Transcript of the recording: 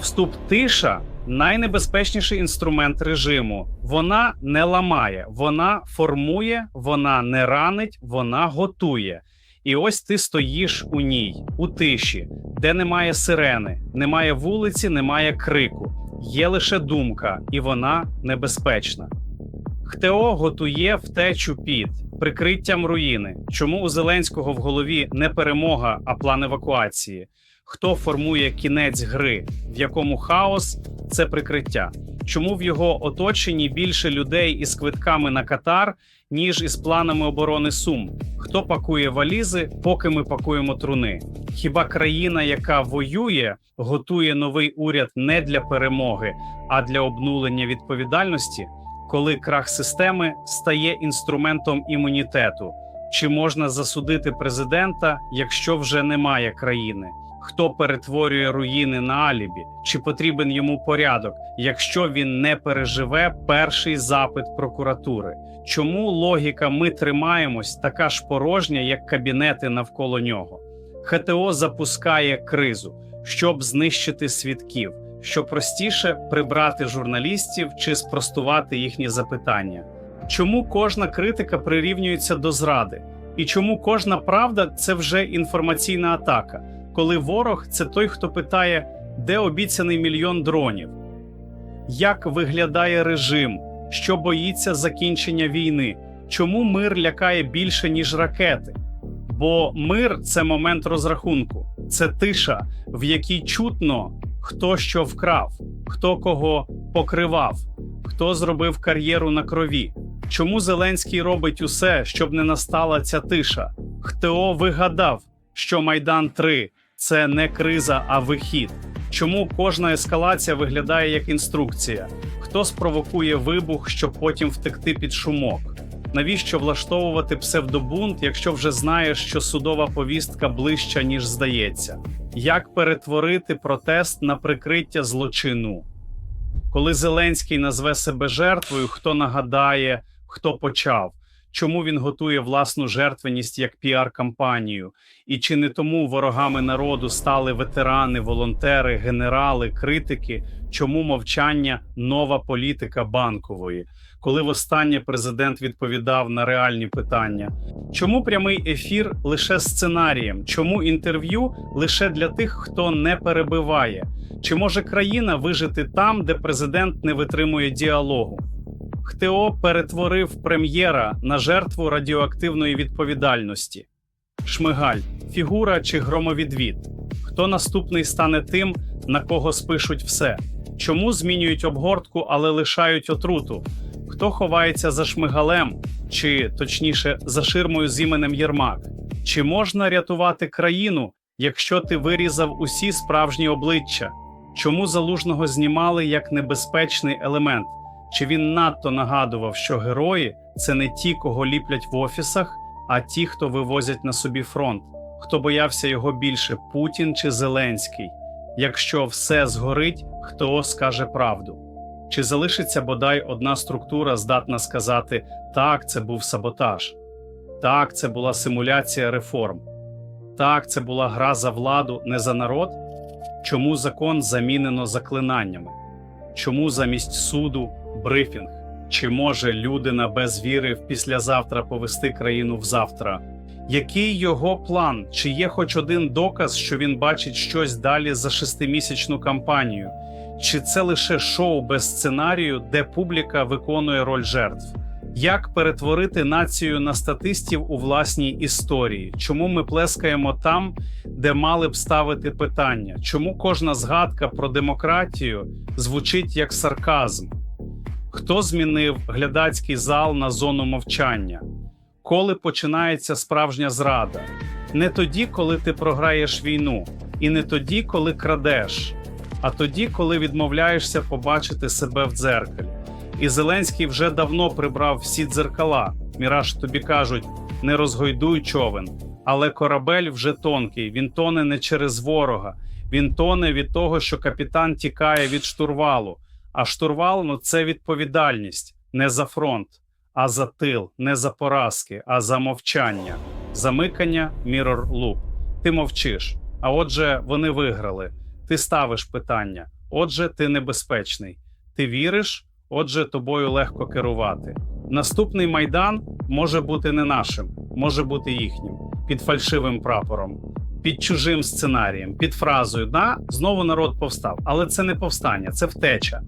Вступ тиша найнебезпечніший інструмент режиму. Вона не ламає, вона формує, вона не ранить, вона готує. І ось ти стоїш у ній, у тиші, де немає сирени, немає вулиці, немає крику. Є лише думка, і вона небезпечна. ХТО готує втечу під прикриттям руїни. Чому у Зеленського в голові не перемога, а план евакуації? Хто формує кінець гри, в якому хаос це прикриття? Чому в його оточенні більше людей із квитками на Катар, ніж із планами оборони Сум? Хто пакує валізи, поки ми пакуємо труни? Хіба країна, яка воює, готує новий уряд не для перемоги, а для обнулення відповідальності? коли крах системи стає інструментом імунітету? Чи можна засудити президента, якщо вже немає країни? Хто перетворює руїни на алібі? Чи потрібен йому порядок, якщо він не переживе перший запит прокуратури? Чому логіка ми тримаємось така ж порожня, як кабінети навколо нього? ХТО запускає кризу, щоб знищити свідків що простіше прибрати журналістів чи спростувати їхні запитання. Чому кожна критика прирівнюється до зради? І чому кожна правда це вже інформаційна атака, коли ворог це той, хто питає, де обіцяний мільйон дронів? Як виглядає режим, що боїться закінчення війни? Чому мир лякає більше, ніж ракети? Бо мир це момент розрахунку, це тиша, в якій чутно, хто що вкрав, хто кого покривав, хто зробив кар'єру на крові. Чому Зеленський робить усе, щоб не настала ця тиша? Хто вигадав, що Майдан 3 це не криза, а вихід? Чому кожна ескалація виглядає як інструкція? Хто спровокує вибух, щоб потім втекти під шумок? Навіщо влаштовувати псевдобунт, якщо вже знаєш, що судова повістка ближча, ніж здається? Як перетворити протест на прикриття злочину? Коли Зеленський назве себе жертвою, хто нагадає, хто почав? Чому він готує власну жертвеність як піар-кампанію? І чи не тому ворогами народу стали ветерани, волонтери, генерали, критики? Чому мовчання нова політика банкової? Коли востаннє президент відповідав на реальні питання? Чому прямий ефір лише сценарієм? Чому інтерв'ю лише для тих, хто не перебиває? Чи може країна вижити там, де президент не витримує діалогу? ХТО перетворив прем'єра на жертву радіоактивної відповідальності. Шмигаль, фігура чи громовідвід? Хто наступний стане тим, на кого спишуть все? Чому змінюють обгортку, але лишають отруту? Хто ховається за шмигалем, чи точніше за ширмою з іменем Єрмак? Чи можна рятувати країну, якщо ти вирізав усі справжні обличчя? Чому залужного знімали як небезпечний елемент? Чи він надто нагадував, що герої це не ті, кого ліплять в офісах, а ті, хто вивозять на собі фронт? Хто боявся його більше Путін чи Зеленський? Якщо все згорить, хто скаже правду? Чи залишиться бодай одна структура, здатна сказати так, це був саботаж, так, це була симуляція реформ, так, це була гра за владу, не за народ? Чому закон замінено заклинаннями? Чому замість суду брифінг? Чи може людина без віри в післязавтра повести країну в завтра? Який його план? Чи є хоч один доказ, що він бачить щось далі за шестимісячну кампанію? Чи це лише шоу без сценарію, де публіка виконує роль жертв? Як перетворити націю на статистів у власній історії? Чому ми плескаємо там, де мали б ставити питання? Чому кожна згадка про демократію звучить як сарказм? Хто змінив глядацький зал на зону мовчання? Коли починається справжня зрада? Не тоді, коли ти програєш війну, і не тоді, коли крадеш, а тоді, коли відмовляєшся побачити себе в дзеркалі. І Зеленський вже давно прибрав всі дзеркала. Міраж тобі кажуть: не розгойдуй човен, але корабель вже тонкий. Він тоне не через ворога. Він тоне від того, що капітан тікає від штурвалу. А штурвал ну це відповідальність не за фронт, а за тил, не за поразки, а за мовчання, замикання Mirror Loop. Ти мовчиш. А отже, вони виграли. Ти ставиш питання. Отже, ти небезпечний. Ти віриш, отже, тобою легко керувати. Наступний майдан може бути не нашим, може бути їхнім, під фальшивим прапором, під чужим сценарієм, під фразою «Да, знову народ повстав. Але це не повстання, це втеча.